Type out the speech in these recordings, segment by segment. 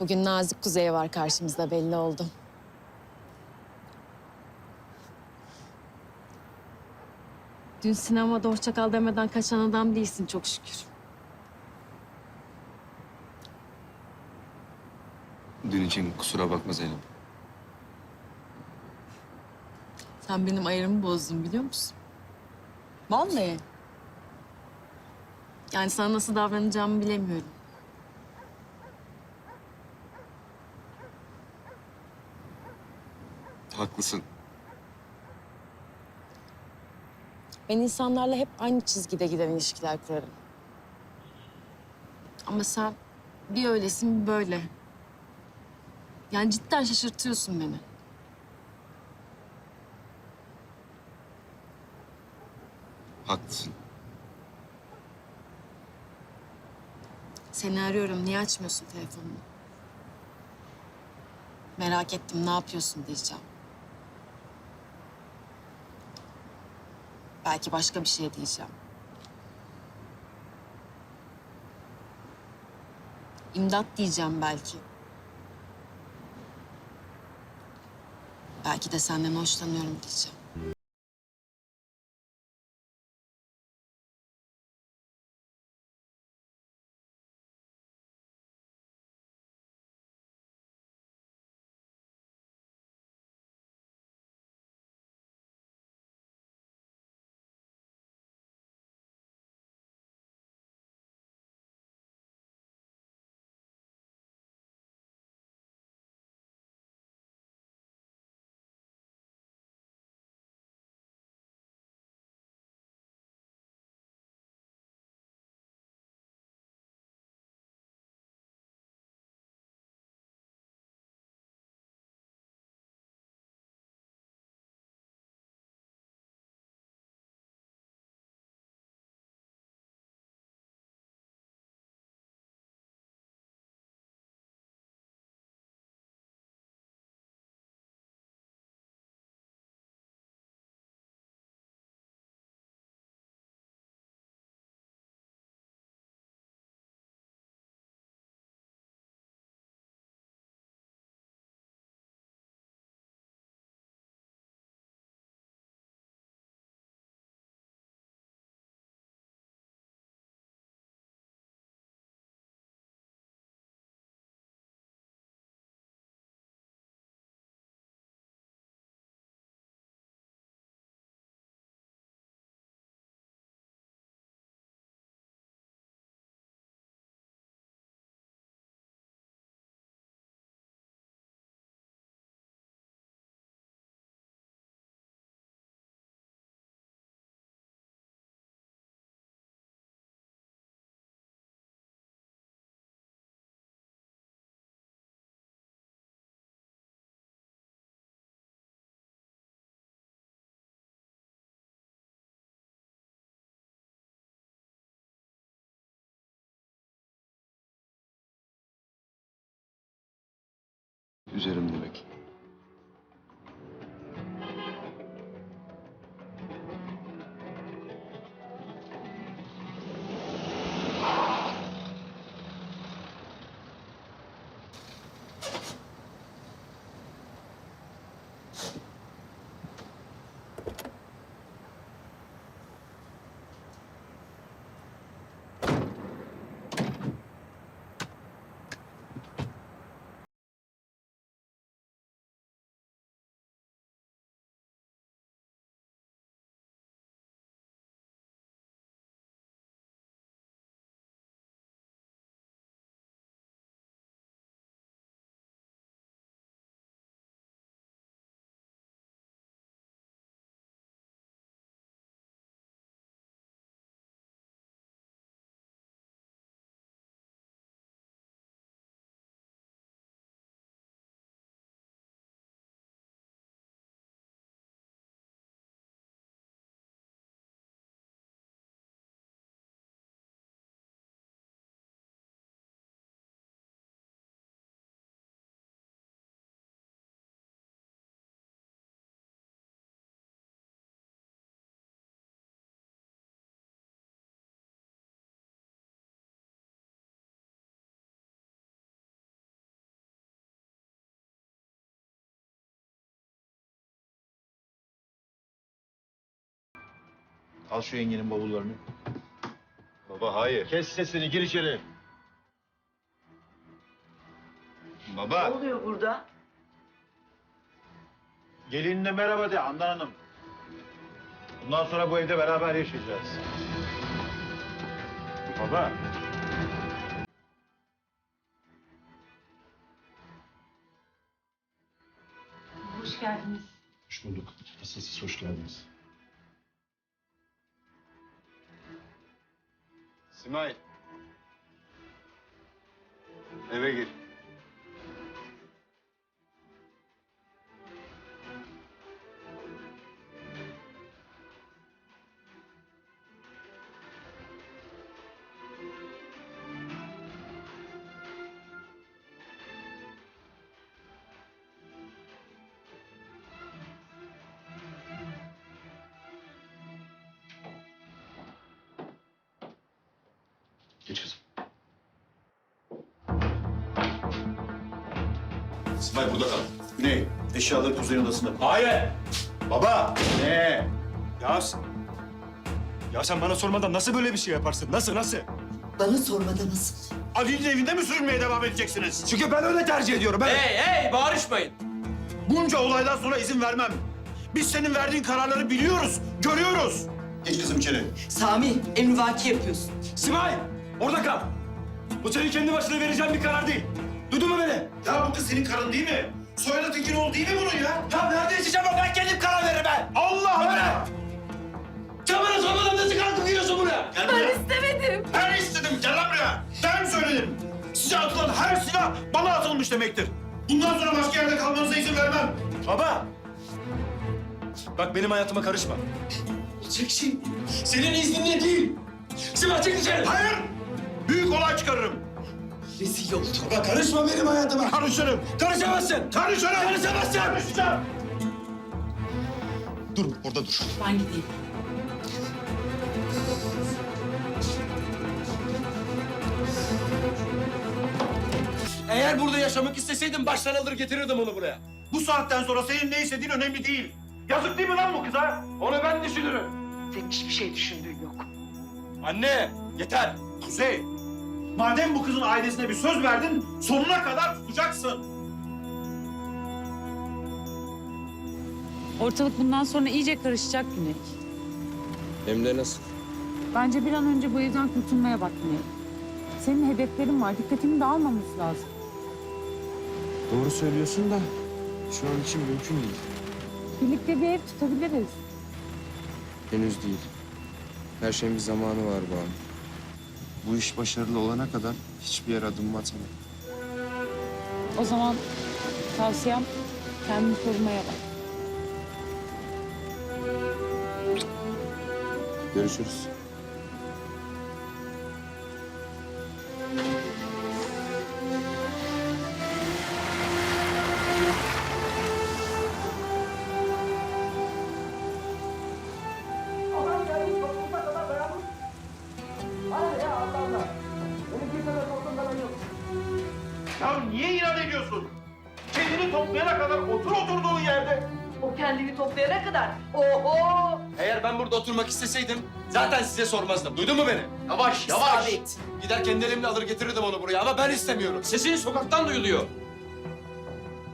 Bugün Nazik Kuzey var karşımızda belli oldu. Dün sinemada hoşça kal demeden kaçan adam değilsin çok şükür. Dün için kusura bakma Zeynep. Sen benim ayarımı bozdun biliyor musun? Vallahi. Yani sana nasıl davranacağımı bilemiyorum. Haklısın. Ben insanlarla hep aynı çizgide giden ilişkiler kurarım. Ama sen bir öylesin bir böyle. Yani cidden şaşırtıyorsun beni. Haklısın. Seni arıyorum. Niye açmıyorsun telefonunu? Merak ettim. Ne yapıyorsun diyeceğim. Belki başka bir şey diyeceğim. İmdat diyeceğim belki. Belki de senden hoşlanıyorum diyeceğim. Üzerim demek. Al şu yengenin bavullarını. Baba hayır. Kes sesini gir içeri. Baba. Ne oluyor burada? Gelinine merhaba de Handan Hanım. Bundan sonra bu evde beraber yaşayacağız. Baba. Hoş geldiniz. Hoş bulduk. Asıl siz hoş geldiniz. Simay. Eve gir. Geç kızım. İsmail burada kal. Güney, eşyaları Kuzey'in odasında. Hayır. Baba! Ne? Ya, ya sen bana sormadan nasıl böyle bir şey yaparsın? Nasıl, nasıl? Bana sormadan nasıl? Ali'nin evinde mi sürünmeye devam edeceksiniz? Çünkü ben öyle tercih ediyorum. Ben... Hey hey bağırışmayın. Bunca olaydan sonra izin vermem. Biz senin verdiğin kararları biliyoruz, görüyoruz. Geç kızım içeri. Sami, emrivaki yapıyorsun. Simay, orada kal. Bu senin kendi başına vereceğin bir karar değil. Duydun mu beni? Ya bu kız senin karın değil mi? Soyadı Tekinoğlu değil mi bunun ya? Ya nerede yaşayacağım ben kendim karar veririm ben. Allah. Allah! Bana sormadan nasıl kalkıp giriyorsun buraya? Gel ben istemedim. Ben istedim. Gel lan buraya. Ben söyledim. Size atılan her silah bana atılmış demektir. Bundan sonra başka yerde kalmanıza izin vermem. Baba. Bak benim hayatıma karışma. Çek şimdi. Senin izninle değil. Simay çık dışarı. Hayır! Büyük olay çıkarırım. Rezil oldum. Baba karışma benim hayatıma. Karışırım. Karışamazsın. Karışırım. Karışamazsın. Karışacağım. Dur orada dur. Ben gideyim. Eğer burada yaşamak isteseydim baştan alır getirirdim onu buraya. Bu saatten sonra senin ne istediğin önemli değil. Yazık değil mi lan bu kıza? Onu ben düşünürüm. Senin hiçbir şey düşündüğün yok. Anne yeter. Kuzey, madem bu kızın ailesine bir söz verdin, sonuna kadar tutacaksın. Ortalık bundan sonra iyice karışacak Güney. Hem de nasıl? Bence bir an önce bu evden kurtulmaya bak Güney. Senin hedeflerin var. Dikkatini dağılmamız lazım. Doğru söylüyorsun da şu an için mümkün değil. Birlikte bir ev tutabiliriz. Henüz değil. Her şeyin bir zamanı var Banu. Bu iş başarılı olana kadar hiçbir yer adım atamam. O zaman tavsiyem kendini korumaya bak. Görüşürüz. Toplayana kadar otur oturduğun yerde. O kendini toplayana kadar. Oho! Eğer ben burada oturmak isteseydim zaten size sormazdım. Duydun mu beni? Yavaş yavaş. Sabit. Gider kendi elimle alır getirirdim onu buraya ama ben istemiyorum. Sesin sokaktan duyuluyor.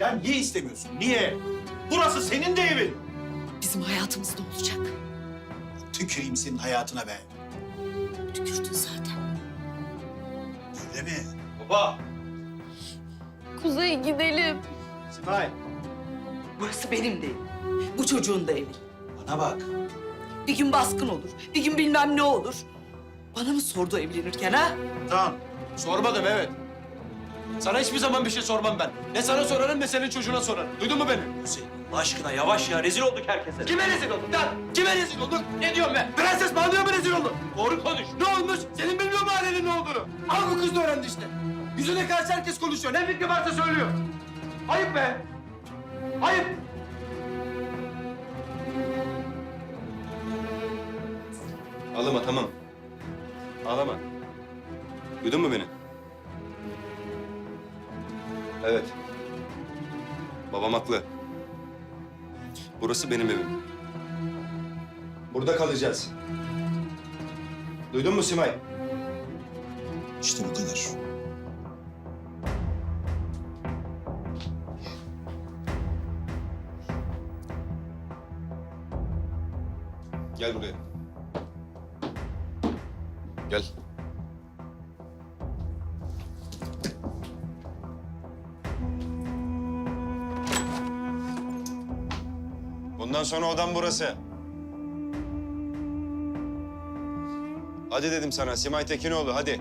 Ya niye istemiyorsun? Niye? Burası senin de evin. Bizim hayatımızda olacak. Tüküreyim senin hayatına be. Tükürdün zaten. Öyle mi? Baba. Kuzey gidelim. Simay, Burası benim de evim. Bu çocuğun da evi. bana bak. Bir gün baskın olur. Bir gün bilmem ne olur. Bana mı sordu evlenirken ha? Tamam. Sormadım evet. Sana hiçbir zaman bir şey sormam ben. Ne sana sorarım ne senin çocuğuna sorarım. Duydun mu beni? Hüseyin Allah aşkına yavaş ya. Rezil olduk herkese. Kime rezil olduk lan? Kime rezil olduk? Ne diyorum ben? Prenses Banu'ya mı rezil olduk? Doğru konuş. Ne olmuş? Senin bilmiyor mu ailenin ne olduğunu? Al bu kız da öğrendi işte. Yüzüne karşı herkes konuşuyor. Ne fikri varsa söylüyor. Ayıp be. Ayıp. Ağlama tamam. Ağlama. Duydun mu beni? Evet. Babam haklı. Burası benim evim. Burada kalacağız. Duydun mu Simay? İşte bu kadar. Gel buraya. Gel. Bundan sonra odam burası. Hadi dedim sana Simay Tekinoğlu hadi.